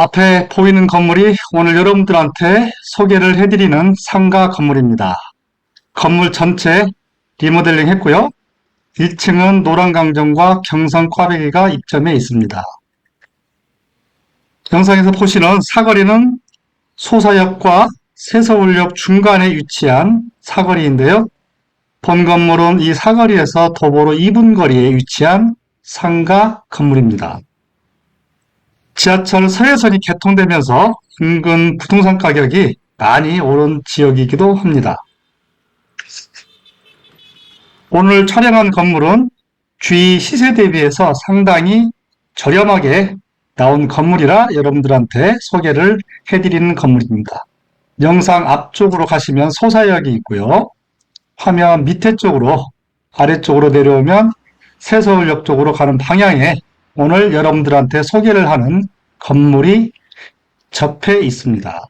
앞에 보이는 건물이 오늘 여러분들한테 소개를 해드리는 상가 건물입니다. 건물 전체 리모델링 했고요. 1층은 노란강정과 경성 꽈배기가 입점해 있습니다. 영상에서 보시는 사거리는 소사역과 세서울역 중간에 위치한 사거리인데요. 본 건물은 이 사거리에서 도보로 2분 거리에 위치한 상가 건물입니다. 지하철 서해선이 개통되면서 인근 부동산 가격이 많이 오른 지역이기도 합니다. 오늘 촬영한 건물은 주위 시세 대비해서 상당히 저렴하게 나온 건물이라 여러분들한테 소개를 해드리는 건물입니다. 영상 앞쪽으로 가시면 소사역이 있고요. 화면 밑에 쪽으로 아래쪽으로 내려오면 새서울역 쪽으로 가는 방향에 오늘 여러분들한테 소개를 하는 건물이 접해 있습니다.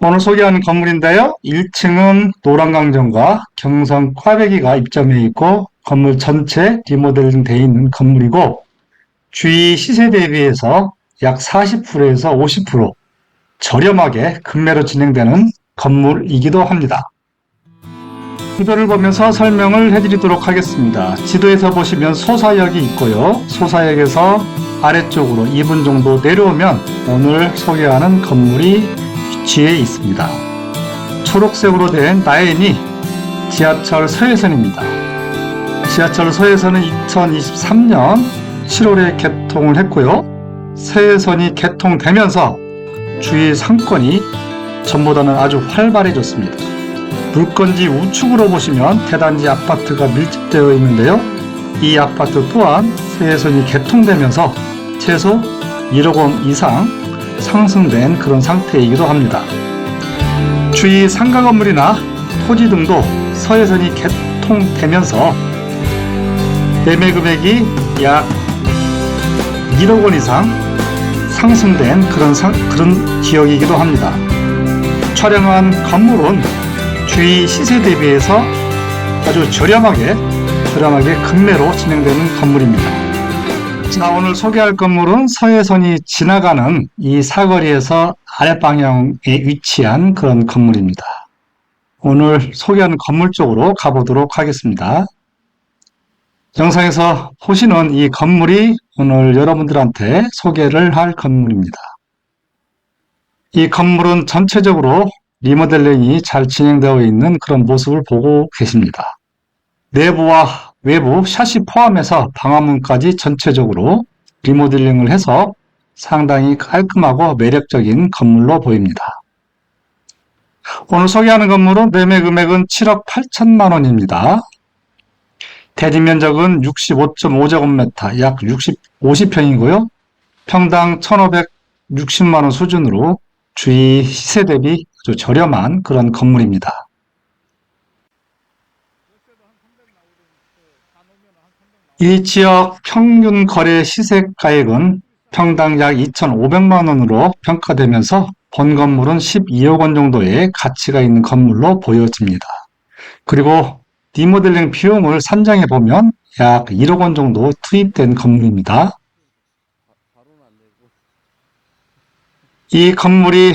오늘 소개하는 건물인데요. 1층은 노란강정과 경성 꽈배기가 입점해 있고 건물 전체 리모델링 되어 있는 건물이고 주위 시세 대비해서 약 40%에서 50% 저렴하게 금매로 진행되는 건물이기도 합니다. 지도를 보면서 설명을 해드리도록 하겠습니다. 지도에서 보시면 소사역이 있고요. 소사역에서 아래쪽으로 2분 정도 내려오면 오늘 소개하는 건물이 위치해 있습니다. 초록색으로 된 라인이 지하철 서해선입니다. 지하철 서해선은 2023년 7월에 개통을 했고요. 서해선이 개통되면서 주위 상권이 전보다는 아주 활발해졌습니다. 물건지 우측으로 보시면 대단지 아파트가 밀집되어 있는데요. 이 아파트 또한 서해선이 개통되면서 최소 1억 원 이상 상승된 그런 상태이기도 합니다. 주위 상가 건물이나 토지 등도 서해선이 개통되면서 매매 금액이 약 1억 원 이상 상승된 그런 상, 그런 지역이기도 합니다. 촬영한 건물은 주위 시세 대비해서 아주 저렴하게 저렴하게 금매로 진행되는 건물입니다. 자, 오늘 소개할 건물은 서해선이 지나가는 이 사거리에서 아랫방향에 위치한 그런 건물입니다. 오늘 소개하는 건물 쪽으로 가보도록 하겠습니다. 영상에서 보시는 이 건물이 오늘 여러분들한테 소개를 할 건물입니다. 이 건물은 전체적으로 리모델링이 잘 진행되어 있는 그런 모습을 보고 계십니다. 내부와 외부 샷시 포함해서 방화문까지 전체적으로 리모델링을 해서 상당히 깔끔하고 매력적인 건물로 보입니다. 오늘 소개하는 건물은 매매 금액은 7억 8천만 원입니다. 대지 면적은 65.5제곱미터, 약 60, 50평이고요. 평당 1,560만 원 수준으로 주위 시세 대비 아주 저렴한 그런 건물입니다. 이 지역 평균 거래 시세 가액은 평당 약 2,500만 원으로 평가되면서 본 건물은 12억 원 정도의 가치가 있는 건물로 보여집니다. 그리고 리모델링 비용을 산정해 보면 약 1억 원 정도 투입된 건물입니다. 이 건물이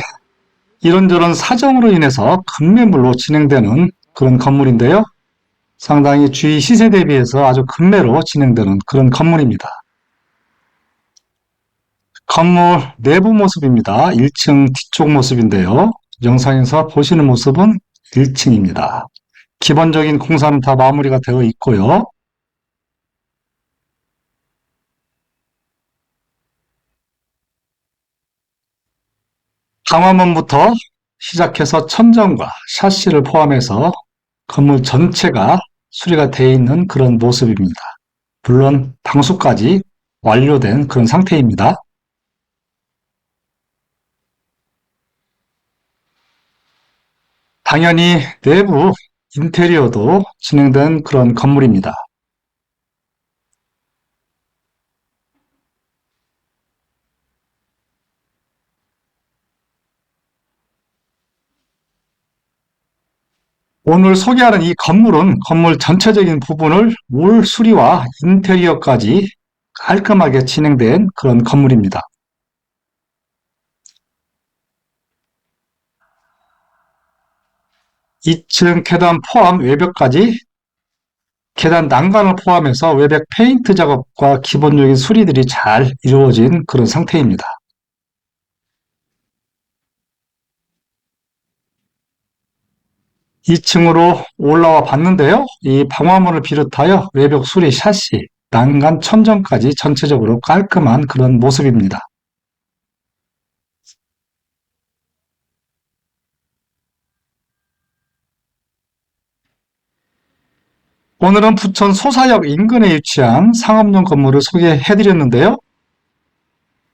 이런저런 사정으로 인해서 급매물로 진행되는 그런 건물인데요. 상당히 주위 시세 대비해서 아주 급매로 진행되는 그런 건물입니다. 건물 내부 모습입니다. 1층 뒤쪽 모습인데요. 영상에서 보시는 모습은 1층입니다. 기본적인 공사는 다 마무리가 되어 있고요. 강화문부터 시작해서 천정과 샤시를 포함해서 건물 전체가 수리가 되어 있는 그런 모습입니다. 물론 방수까지 완료된 그런 상태입니다. 당연히 내부 인테리어도 진행된 그런 건물입니다. 오늘 소개하는 이 건물은 건물 전체적인 부분을 올 수리와 인테리어까지 깔끔하게 진행된 그런 건물입니다. 2층 계단 포함 외벽까지 계단 난간을 포함해서 외벽 페인트 작업과 기본적인 수리들이 잘 이루어진 그런 상태입니다. 2층으로 올라와 봤는데요. 이 방화문을 비롯하여 외벽 수리 샷시, 난간 천정까지 전체적으로 깔끔한 그런 모습입니다. 오늘은 부천 소사역 인근에 위치한 상업용 건물을 소개해드렸는데요.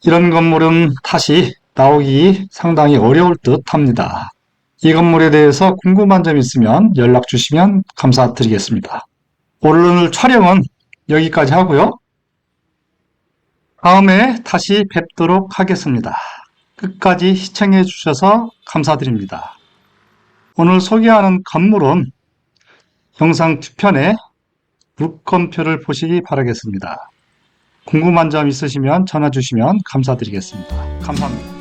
이런 건물은 다시 나오기 상당히 어려울 듯 합니다. 이 건물에 대해서 궁금한 점 있으면 연락 주시면 감사드리겠습니다. 오늘 촬영은 여기까지 하고요. 다음에 다시 뵙도록 하겠습니다. 끝까지 시청해 주셔서 감사드립니다. 오늘 소개하는 건물은 영상 뒤편에 물건표를 보시기 바라겠습니다. 궁금한 점 있으시면 전화 주시면 감사드리겠습니다. 감사합니다.